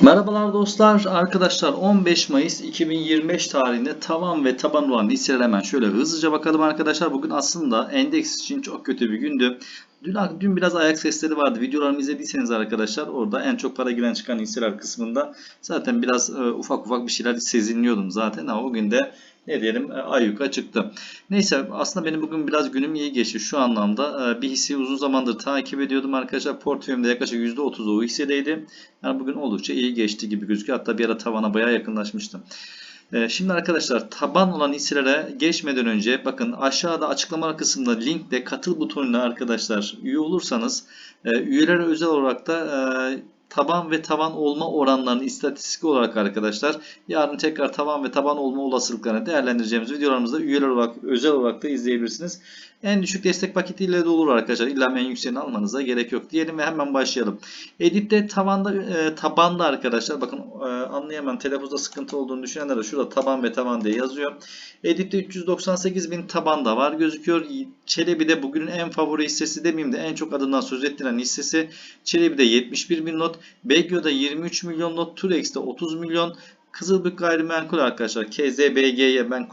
Merhabalar dostlar, arkadaşlar 15 Mayıs 2025 tarihinde tavan ve taban olan hisseler hemen şöyle hızlıca bakalım arkadaşlar. Bugün aslında endeks için çok kötü bir gündü. Dün, dün biraz ayak sesleri vardı. Videolarımı izlediyseniz arkadaşlar orada en çok para giren çıkan hisseler kısmında zaten biraz e, ufak ufak bir şeyler sezinliyordum zaten ama bugün de ne diyelim e, ayyuka çıktı. Neyse aslında benim bugün biraz günüm iyi geçti şu anlamda. E, bir hisseyi uzun zamandır takip ediyordum arkadaşlar. Portföyümde yaklaşık %30'u o hissedeydi. Yani bugün oldukça iyi geçti gibi gözüküyor. Hatta bir ara tavana bayağı yakınlaşmıştım. E, Şimdi arkadaşlar taban olan hisselere geçmeden önce bakın aşağıda açıklama kısmında linkle katıl butonuyla arkadaşlar üye olursanız e, üyelere özel olarak da e, taban ve tavan olma oranlarını istatistik olarak arkadaşlar yarın tekrar taban ve taban olma olasılıklarını değerlendireceğimiz videolarımızda üyeler olarak özel olarak da izleyebilirsiniz. En düşük destek paketiyle de olur arkadaşlar. İlla en yükseğini almanıza gerek yok diyelim ve hemen başlayalım. Edit'te tabanda e, tabanda arkadaşlar bakın e, anlayamam telaffuzda sıkıntı olduğunu düşünenler de şurada taban ve taban diye yazıyor. Edit'te 398 bin tabanda var gözüküyor. Çelebi'de bugünün en favori hissesi demeyeyim de en çok adından söz ettiren hissesi. Çelebi'de 71 bin not. Begyo'da 23 milyon not. Turex'te 30 milyon. Kızılbük gayrimenkul arkadaşlar KZBG'ye ben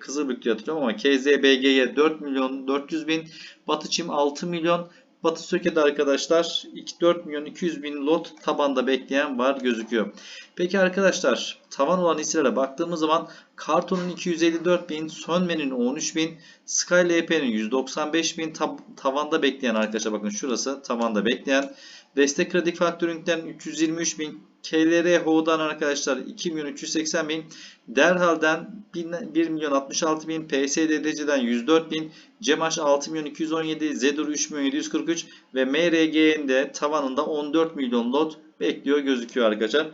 Kızılbük diye hatırlıyorum ama KZBG'ye 4 milyon 400 bin. Batı Çim 6 milyon. Batı Söke'de arkadaşlar 4 milyon 200 bin lot tabanda bekleyen var gözüküyor. Peki arkadaşlar tavan olan hisselere baktığımız zaman Karton'un 254 bin, Sönmen'in 13 bin, SkyLP'nin 195 bin tab- tavanda bekleyen arkadaşlar bakın şurası tavanda bekleyen. Destek kredi faktöründen 323 bin, KLRH'dan arkadaşlar 2 milyon 380 bin, Derhal'den 1 milyon 66 bin, PSDDC'den 104 bin, Cemaş 6 milyon 217, Zedur 3 milyon 743 ve MRG'nin de tavanında 14 milyon lot bekliyor gözüküyor arkadaşlar.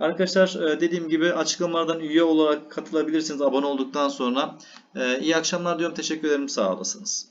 Arkadaşlar e, dediğim gibi açıklamalardan üye olarak katılabilirsiniz abone olduktan sonra. E, İyi akşamlar diyorum. Teşekkür ederim. Sağ olasınız.